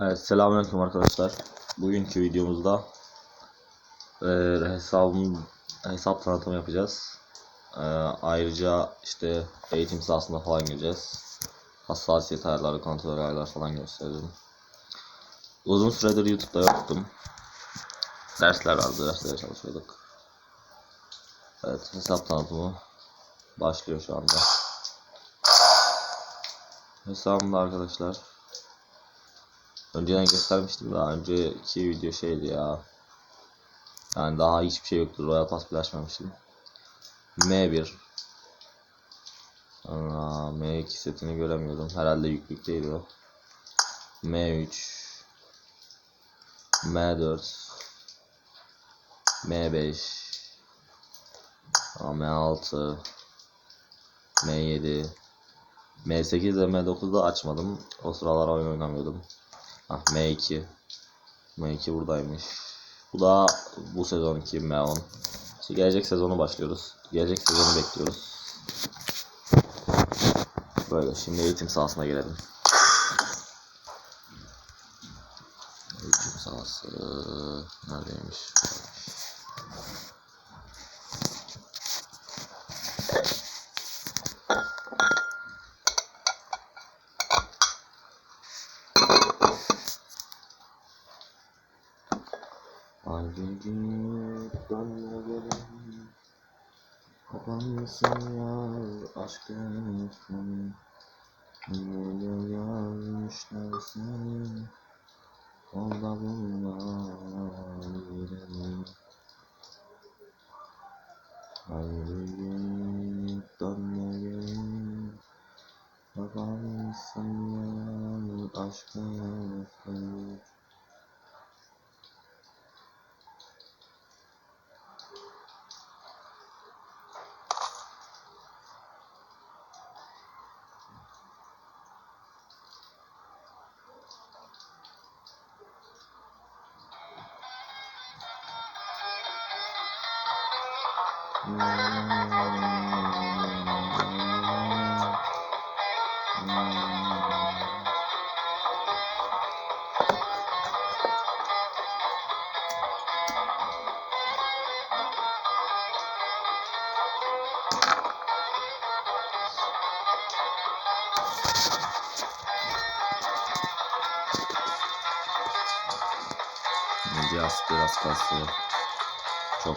Evet, selamünaleyküm arkadaşlar. Bugünkü videomuzda e, hesabım hesap tanıtımı yapacağız. E, ayrıca işte eğitim sahasında falan gireceğiz. Hassasiyet ayarları, kontrol ayarları falan göstereceğim. Uzun süredir YouTube'da yoktum. Dersler vardı, derslere çalışıyorduk. Evet, hesap tanıtımı başlıyor şu anda. Hesabımda arkadaşlar Önceden göstermiştim daha önceki video şeydi ya. Yani daha hiçbir şey yoktu. Royal Pass bile açmamıştım. M1 Sonra M2 setini göremiyorum. Herhalde yüklük değil o. M3 M4 M5 M6 M7 M8 ve M9'da açmadım. O sıralar oyun oynamıyordum. Ah M2. M2 buradaymış. Bu da bu sezonki M10. İşte gelecek sezonu başlıyoruz. Gelecek sezonu bekliyoruz. Böyle şimdi eğitim sahasına gelelim. Eğitim sahası neredeymiş? Dönme gelin Kapanmasın yar aşkın sonu Böyle yazmışlar seni Orada bulmayalım Haydi git Biraz biraz kasıyor. Çok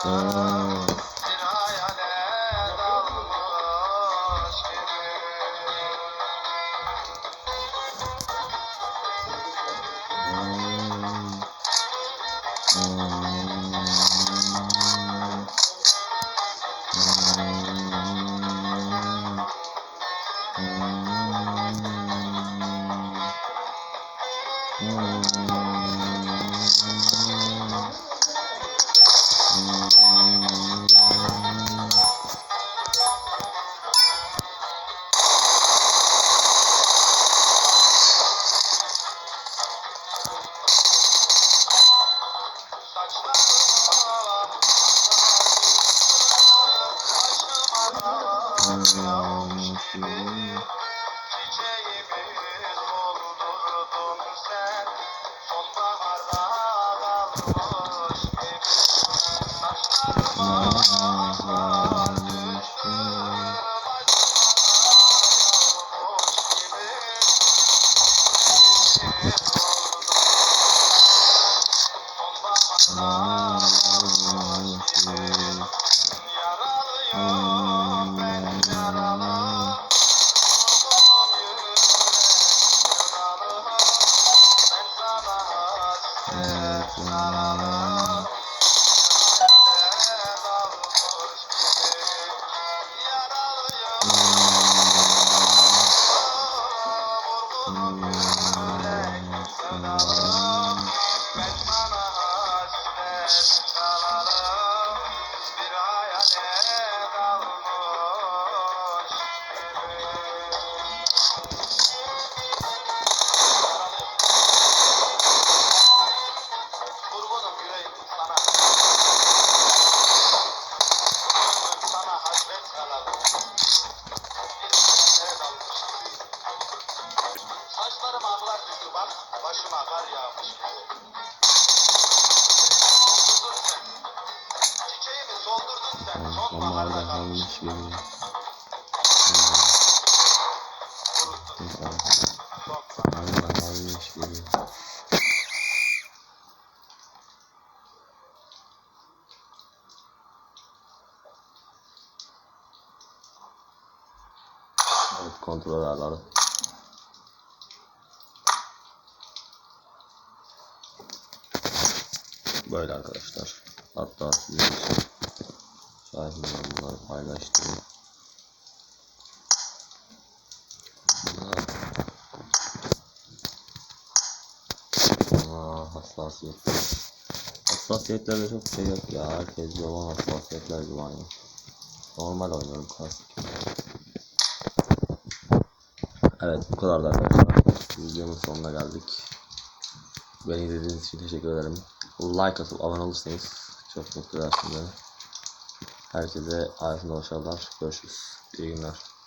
Ha. Hmm. Hmm. Aynen aymış gibi. Evet kontrol ayarları. Böyle arkadaşlar. Hatta sizin için şahidimle bunları paylaştım. Bunlar Aa, hassasiyetler. Çok şey yok ya. Herkes yalan hassasiyetler gibi aynı. Normal oynuyorum klasik. Evet bu kadar da arkadaşlar. Videonun sonuna geldik. Beni izlediğiniz için teşekkür ederim. Like atıp abone olursanız çok mutlu edersiniz. Herkese hayatında başarılar. Görüşürüz. İyi günler.